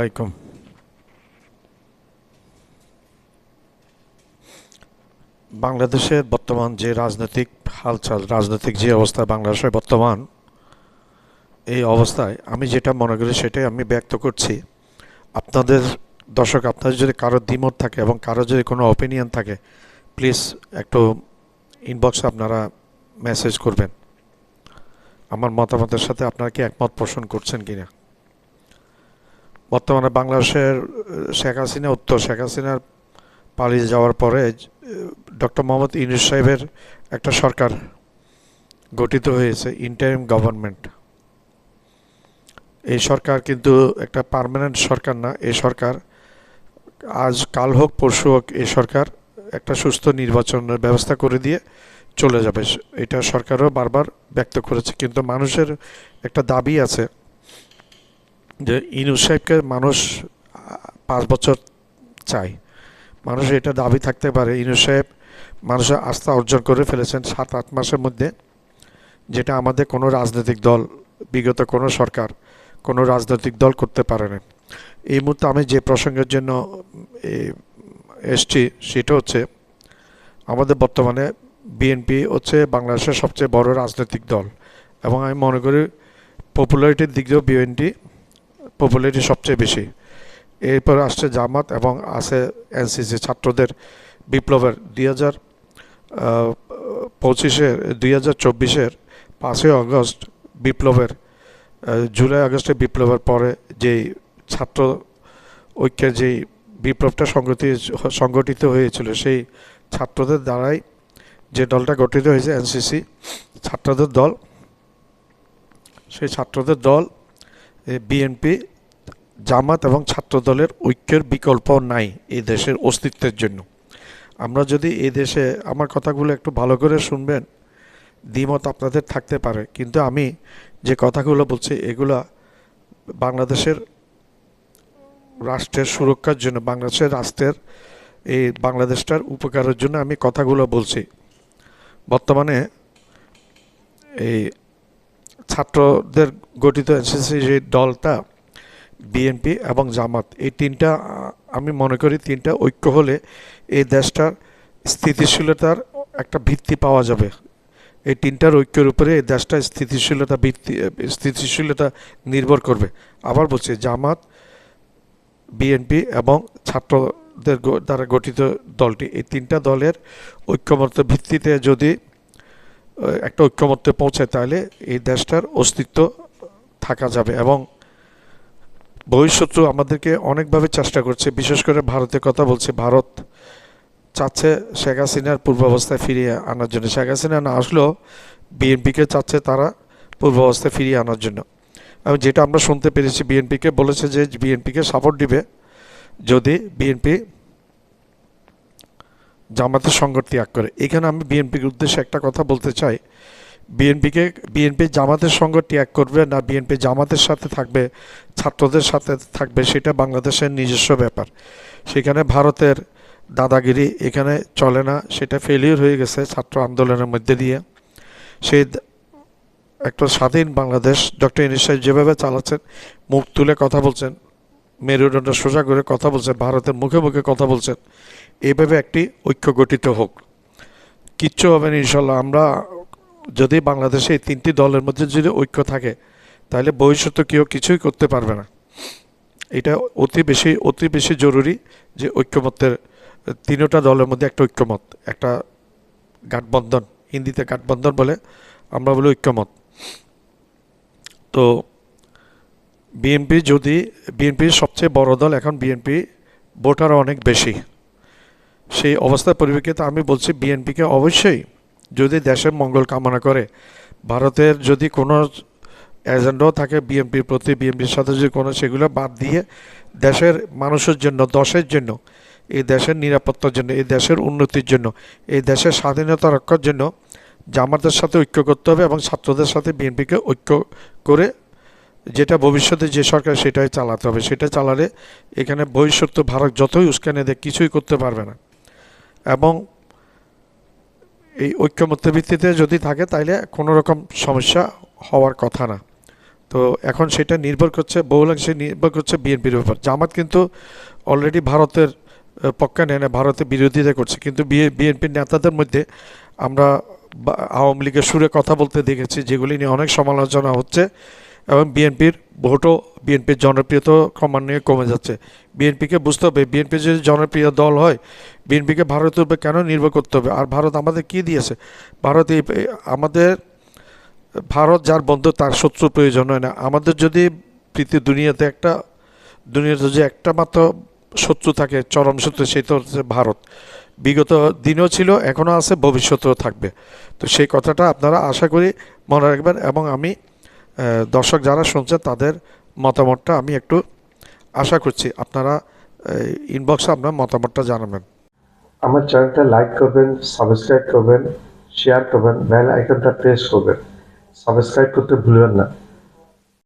আলাইকুম। বাংলাদেশের বর্তমান যে রাজনৈতিক হালচাল, রাজনৈতিক যে অবস্থা বাংলাদেশের বর্তমান, এই অবস্থায় আমি যেটা মনে করি সেটাই আমি ব্যক্ত করছি। আপনাদের দর্শক, আপনাদের যদি কারও দ্বিমত থাকে এবং কারও যদি কোনো অপিনিয়ন থাকে প্লিজ একটু ইনবক্সে আপনারা মেসেজ করবেন। আমার মতামতের সাথে আপনারা কি একমত পোষণ করছেন কিনা? বর্তমানে বাংলাদেশের শেখ হাসিনা, উত্তর শেখ হাসিনার পালিয়ে যাওয়ার পরে ডক্টর মোহাম্মদ ইউনুস সাহেবের একটা সরকার গঠিত হয়েছে ইন্টারিম গভর্নমেন্ট এই সরকার কিন্তু একটা পার্মানেন্ট সরকার না, এই সরকার আজ, কাল হোক, পরশু হোক, এই সরকার একটা সুস্থ নির্বাচনের ব্যবস্থা করে দিয়ে চলে যাবে। এটা সরকারও বারবার ব্যক্ত করেছে, কিন্তু মানুষের একটা দাবি আছে যে ইনুস সাহেবকে মানুষ, পাঁচ বছর চায়। মানুষ এটা দাবি থাকতে পারে, ইনুস সাহেব মানুষের আস্থা অর্জন করে ফেলেছেন সাত, আট মাসের মধ্যে, যেটা আমাদের কোনো রাজনৈতিক দল, বিগত কোনো সরকার কোনো রাজনৈতিক দল করতে পারে না এই মুহূর্তে আমি যে প্রসঙ্গের জন্য এসছি, সেটা হচ্ছে আমাদের বর্তমানে বিএনপি হচ্ছে বাংলাদেশের সবচেয়ে বড় রাজনৈতিক দল এবং আমি মনে করি পপুলারিটির দিক দিয়েও বিএনপি পপুলারিটি সবচেয়ে বেশি। এরপর আসছে জামাত এবং আছে এনসিসি ছাত্রদের বিপ্লবের দুই হাজার পঁচিশের দুই হাজার চব্বিশের পাঁচই আগস্ট বিপ্লবের জুলাই আগস্টে বিপ্লবের পরে যেই ছাত্র ঐক্যের যেই বিপ্লবটা সংগতি, সংগঠিত হয়েছিল, সেই ছাত্রদের দ্বারাই যে দলটা গঠিত হয়েছে এনসিসি, ছাত্রদের দল, সেই ছাত্রদের দল বিএনপি জামাত এবং ছাত্রদলের ঐক্যের বিকল্প নাই এই দেশের অস্তিত্বের জন্য। আমরা যদি এই দেশে, আমার কথাগুলো একটু ভালো করে শুনবেন, দ্বিমত আপনাদের থাকতে পারে, কিন্তু আমি যে কথাগুলো বলছি, এগুলা বাংলাদেশের রাষ্ট্রের সুরক্ষার জন্য, বাংলাদেশের রাষ্ট্রের এই বাংলাদেশটার উপকারের জন্য আমি কথাগুলো বলছি। বর্তমানে এই ছাত্রদের গঠিত এনসিসি যে দলটা, বিএনপি এবং জামাত, এই তিনটা, আমি মনে করি তিনটা ঐক্য হলে এই দেশটার স্থিতিশীলতার একটা ভিত্তি পাওয়া যাবে। এই তিনটার ঐক্যের উপরে এই দেশটার স্থিতিশীলতা ভিত্তি, স্থিতিশীলতা নির্ভর করবে। আবার বলছি, জামাত, বিএনপি এবং ছাত্রদের দ্বারা গঠিত দলটি, এই তিনটা দলের ঐক্যমত ভিত্তিতে যদি একটা ঐক্যমত্যে পৌঁছায়, তাহলে এই দেশটার অস্তিত্ব থাকা যাবে এবং ভবিষ্যৎ আমাদেরকে অনেকভাবে চেষ্টা করছে। বিশেষ করে ভারতের কথা বলছে, ভারত চাচ্ছে শেখ হাসিনার পূর্বাবস্থায় ফিরিয়ে আনার জন্য। শেখ হাসিনা না আসলেও বিএনপিকে চাচ্ছে তারা পূর্বাবস্থায় ফিরিয়ে আনার জন্য। এবং যেটা আমরা শুনতে পেরেছি, বিএনপিকে বলেছে যে বিএনপিকে সাপোর্ট দিবে যদি বিএনপি জামাতের সঙ্গ ত্যাগ করে। এখানে আমি বিএনপির উদ্দেশ্যে একটা কথা বলতে চাই। বিএনপিকে, বিএনপি জামাতের সঙ্গ ত্যাগ করবে না বিএনপি জামাতের সাথে থাকবে, ছাত্রদের সাথে থাকবে, সেটা বাংলাদেশের নিজস্ব ব্যাপার। সেখানে ভারতের দাদাগিরি এখানে চলে না, সেটা ফেলিওর হয়ে গেছে ছাত্র আন্দোলনের মধ্যে দিয়ে। দ- একটা স্বাধীন বাংলাদেশ। ডক্টর ইনিস সাহেব যেভাবে চালাচ্ছেন, মুখ তুলে কথা বলছেন মেরুদণ্ড সোজা করে কথা বলছেন, ভারতের মুখে মুখে কথা বলছেন। এইভাবে একটি ঐক্য গঠিত হোক। কিচ্ছু হবে না ইনশাল্লাহ। আমরা যদি বাংলাদেশে এই তিনটি দলের মধ্যে যদি ঐক্য থাকে, তাহলে ভবিষ্যতে কেউ কিছুই করতে পারবে না। এটা অতি বেশি অতি বেশি জরুরি যে ঐক্যমত্যের, তিনোটা দলের মধ্যে একটা ঐক্যমত, একটা গাঠবন্ধন, হিন্দিতে গাঠবন্ধন বলে আমরা বলি ঐক্যমত। তো বিএনপি যদি বিএনপির সবচেয়ে বড় দল, এখন বিএনপি ভোটার অনেক বেশি। সেই অবস্থার পরিপ্রেক্ষিতে আমি বলছি বিএনপিকে অবশ্যই যদি দেশের মঙ্গল কামনা করে, ভারতের যদি কোনো এজেন্ডাও থাকে বিএনপির প্রতি, বিএনপির সাথে যদি কোনো, সেগুলো বাদ দিয়ে দেশের মানুষের জন্য, দশের জন্য, এই দেশের নিরাপত্তার জন্য, এই দেশের উন্নতির জন্য, এই দেশের স্বাধীনতা রক্ষার জন্য জামাতের সাথে ঐক্য করতে হবে এবং ছাত্রদের সাথে বিএনপিকে ঐক্য করে যেটা ভবিষ্যতে যে সরকার সেটাই চালাতে হবে, সেটা চালালে এখানে ভবিষ্যৎ ভারত যতই উস্কানি দেয় কিছুই করতে পারবে না। এবং এই ঐক্যমত্য ভিত্তিতে যদি থাকে, তাইলে কোনো রকম সমস্যা হওয়ার কথা না। তো এখন সেটা নির্ভর করছে, বহুলাংশে নির্ভর করছে বিএনপির ব্যাপার জামাত কিন্তু অলরেডি ভারতের পক্ষে নেয় না, ভারতের বিরোধিতা করছে। কিন্তু বিএনপির নেতাদের মধ্যে আমরা আওয়ামী লীগের সুরে কথা বলতে দেখেছি, যেগুলি নিয়ে অনেক সমালোচনা হচ্ছে। এবং বিএনপির ভোটও বিএনপির জনপ্রিয়তা ক্রমান্বয়ে কমে যাচ্ছে। বিএনপিকে বুঝতে হবে, বিএনপি যদি জনপ্রিয় দল হয়, বিএনপিকে ভারতের উপর কেন নির্ভর করতে হবে? আর ভারত আমাদের কি দিয়েছে? ভারত এই আমাদের, ভারত যার বন্ধু, তার শত্রু প্রয়োজন হয় না। আমাদের যদি পৃথিবী দুনিয়াতে একটা, দুনিয়াতে যে একটা মাত্র শত্রু থাকে, চরম শত্রু, সেটা হচ্ছে ভারত। বিগত দিনেও ছিল, এখনও আছে, ভবিষ্যতেও থাকবে। তো সেই কথাটা আপনারা আশা করি মনে রাখবেন এবং আমি দর্শক যারা শুনছেন, তাদের মতামতটা আমি একটু আশা করছি। আপনারা ইনবক্সে আপনার মতামতটা জানাবেন। আমার চ্যানেলটা লাইক করবেন সাবস্ক্রাইব করবেন শেয়ার করবেন বেল আইকনটা প্রেস করবেন। সাবস্ক্রাইব করতে ভুলবেন না।